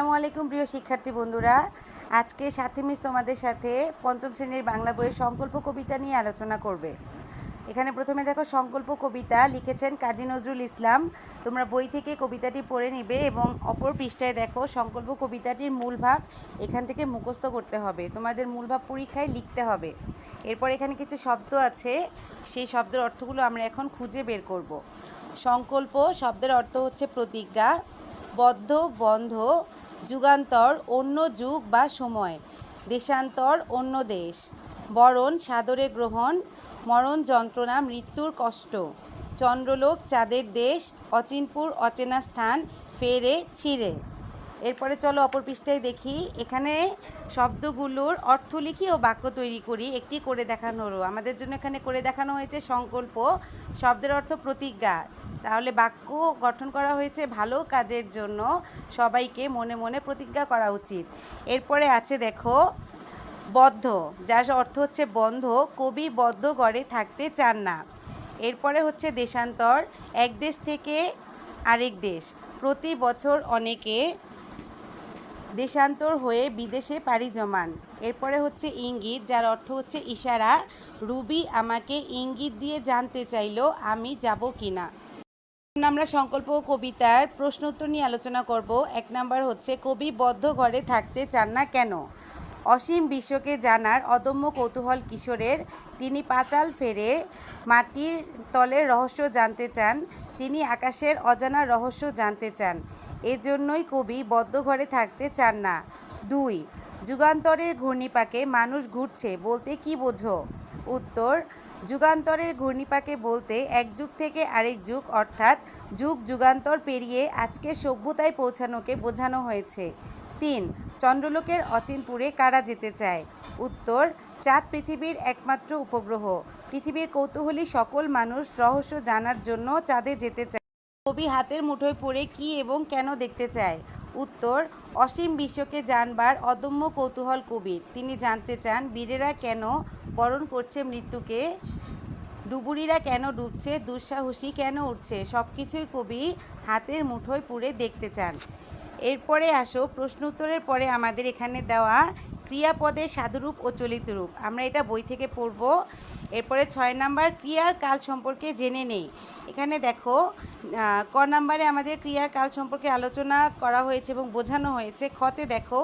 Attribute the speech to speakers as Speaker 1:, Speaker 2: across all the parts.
Speaker 1: আসসালামু আলাইকুম, প্রিয় শিক্ষার্থী বন্ধুরা। আজকে সাথী মিস তোমাদের সাথে পঞ্চম শ্রেণির বাংলা বইয়ের সংকল্প কবিতা নিয়ে আলোচনা করবে। এখানে প্রথমে দেখো, সংকল্প কবিতা লিখেছেন কাজী নজরুল ইসলাম। তোমরা বই থেকে কবিতাটি পড়ে নিবে এবং অপর পৃষ্ঠায় দেখো, সংকল্প কবিতাটির মূল ভাব এখান থেকে মুখস্থ করতে হবে। তোমাদের মূল ভাব পরীক্ষায় লিখতে হবে। এরপর এখানে কিছু শব্দ আছে, সেই শব্দের অর্থগুলো আমরা এখন খুঁজে বের করব। সংকল্প শব্দের অর্থ হচ্ছে প্রতিজ্ঞা, বদ্ধ, বন্ধ যুগান্তর অন্য যুগ বা সময়, দেশান্তর অন্য দেশ, বরণ সাদরে গ্রহণ, মরণ যন্ত্রণা মৃত্যুর কষ্ট, চন্দ্রলোক চাঁদের দেশ, অচিনপুর অচেনা স্থান, ফেরে, ছিঁড়ে। এরপরে চলো অপর পৃষ্ঠায় দেখি। এখানে শব্দগুলোর অর্থ লিখি ও বাক্য তৈরি করি। একটি করে দেখানো হলো। আমাদের জন্য এখানে করে দেখানো হয়েছে সংকল্প, শব্দের অর্থ প্রতিজ্ঞা। তাহলে বাক্য গঠন করা হয়েছে ভালো কাজের জন্য। সবাইকে মনে মনে প্রতিজ্ঞা করা উচিত। এরপরে আছে দেখো, বদ্ধ, যার অর্থ হচ্ছে বন্ধ। কবি বদ্ধ করে থাকতে চান না। এরপরে হচ্ছে দেশান্তর, এক দেশ থেকে আরেক দেশ। প্রতি বছর অনেকে দেশান্তর হয়ে বিদেশে পাড়ি জমান। এরপরে হচ্ছে ইঙ্গিত, যার অর্থ হচ্ছে ইশারা, রুবি আমাকে ইঙ্গিত দিয়ে জানতে চাইলো আমি যাব কি না আমরা সংকল্প কবিতার প্রশ্ন উত্তর নিয়ে আলোচনা করব। এক নাম্বার হচ্ছে, কবি বদ্ধ ঘরে থাকতে চান না কেন? অসীম বিশ্বকে জানার অদম্য কৌতূহল কিশোরের। তিনি পাতাল ফেরে মাটির তলের রহস্য জানতে চান। তিনি আকাশের অজানা রহস্য জানতে চান। এজন্যই কবি বদ্ধ ঘরে থাকতে চান না। দুই, যুগান্তরের ঘূর্ণিপাকে মানুষ ঘুরছে বলতে কি বোঝো? উত্তর, যুগান্তরের ঘূর্ণিপাকে বলতে এক যুগ থেকে আরেক যুগ, অর্থাৎ যুগ যুগান্তর পেরিয়ে আজকে সভ্যতায় পৌঁছানোকে বোঝানো হয়েছে। তিন, চন্দ্রলোকের অচিনপুরে কারা যেতে চায়? উত্তর, চাঁদ পৃথিবীর একমাত্র উপগ্রহ। পৃথিবীর কৌতূহলী সকল মানুষ রহস্য জানার জন্য চাঁদে যেতে চায়। কবি হাতের মুঠোয় পড়ে কি এবং কেন দেখতে চায়? উত্তর, অসীম বিশ্বকে জানবার অদম্য কৌতূহল কবির। তিনি জানতে চান, বীরেরা কেন বরণ করছে মৃত্যুকে? ডুবুরিরা কেন ডুবছে? দুঃসাহসী কেন উঠছে? সব কিছুই কবি হাতের মুঠোয় পুড়ে দেখতে চান। এরপরে আসো প্রশ্ন উত্তরের পরে আমাদের এখানে দেওয়া ক্রিয়াপদের সাধুরূপ ও চলিত রূপ আমরা এটা বই থেকে পড়ব। এরপরে ছয় নাম্বার, ক্রিয়ার কাল সম্পর্কে জেনে নেই। এখানে দেখো ক নাম্বারে আমাদের ক্রিয়ার কাল সম্পর্কে আলোচনা করা হয়েছে এবং বোঝানো হয়েছে। খতে দেখো,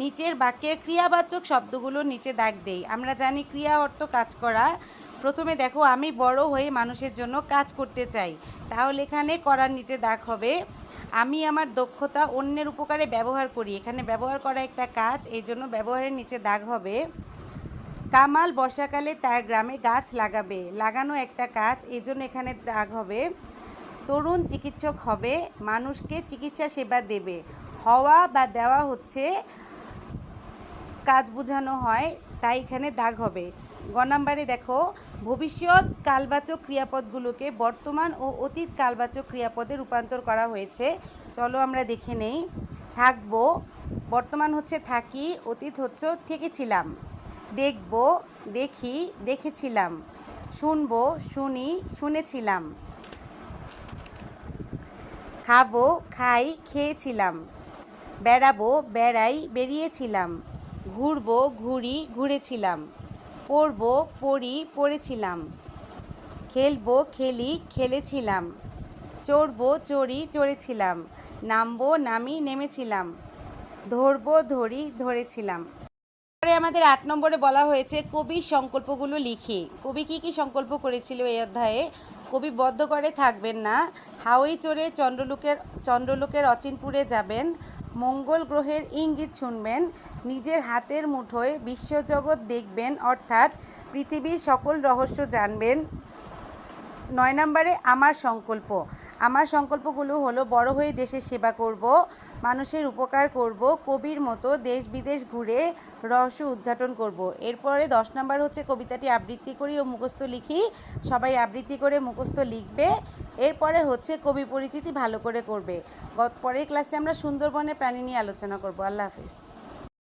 Speaker 1: নিচের বাক্যের ক্রিয়াবাচক শব্দগুলো নিচে দাগ দেই। আমরা জানি ক্রিয়া অর্থ কাজ করা। প্রথমে দেখো, আমি বড় হয়ে মানুষের জন্য কাজ করতে চাই। তাহলে এখানে করার নিচে দাগ হবে, আমি আমার দক্ষতা অন্যের উপকারে ব্যবহার করি। এখানে ব্যবহার করা একটা কাজ, এই জন্য ব্যবহারের নিচে দাগ হবে। কামাল বর্ষাকালে তার গ্রামে গাছ লাগাবে, লাগানো একটা কাজ, এই জন্য এখানে দাগ হবে। তরুণ চিকিৎসক হবে, মানুষকে চিকিৎসা সেবা দেবে। হওয়া বা দেওয়া হচ্ছে, কাজ বোঝানো হয়, তাই এখানে দাগ হবে। গ নাম্বারে দেখো, ভবিষ্যৎ কালবাচক ক্রিয়াপদগুলোকে বর্তমান ও অতীত কালবাচক ক্রিয়াপদে রূপান্তর করা হয়েছে। চলো আমরা দেখে নেই। থাকব, বর্তমান হচ্ছে থাকি, অতীত হচ্ছে থেকেছিলাম। দেখব, দেখি, দেখেছিলাম। শুনব, শুনি, শুনেছিলাম। খাব, খাই, খেয়েছিলাম। বেড়াবো, বেড়াই, বেরিয়েছিলাম। ঘুরবো, ঘুরি, ঘুরেছিলাম। পড়ব, পড়ি, পড়েছিলাম। খেলব, খেলি, খেলেছিলাম। চড়বো, চড়ি, চড়েছিলাম। নামবো, নামি, নেমেছিলাম। ধরবো, ধরি, ধরেছিলাম। পরে আমাদের আট নম্বরে বলা হয়েছে কবির সংকল্পগুলো লিখি। কবি কি কি সংকল্প করেছিল এই অধ্যায়ে? কবি বদ্ধ করে থাকবেন না। হাওয়াই চড়ে চন্দ্রলোকের চন্দ্রলোকের অচিনপুরে যাবেন। মঙ্গল গ্রহের ইঙ্গিত শুনবেন নিজের হাতের মুঠোয় বিশ্বজগৎ দেখবেন অর্থাৎ পৃথিবীর সকল রহস্য জানবেন। নয় নম্বরে আমার সংকল্প। আমার সংকল্পগুলো হলো বড় হয়ে দেশের সেবা করব, মানুষের উপকার করব, কবির মতো দেশ বিদেশ ঘুরে রহস্য উদ্ঘাটন করব। এরপরে দশ নম্বর হচ্ছে কবিতাটি আবৃত্তি করি ও মুখস্থ লিখি। সবাই আবৃত্তি করে মুখস্থ লিখবে। এরপরে হচ্ছে কবি পরিচিতি ভালো করে করবে। পরের ক্লাসে আমরা সুন্দরবনের প্রাণী নিয়ে আলোচনা করব। আল্লাহ হাফিজ।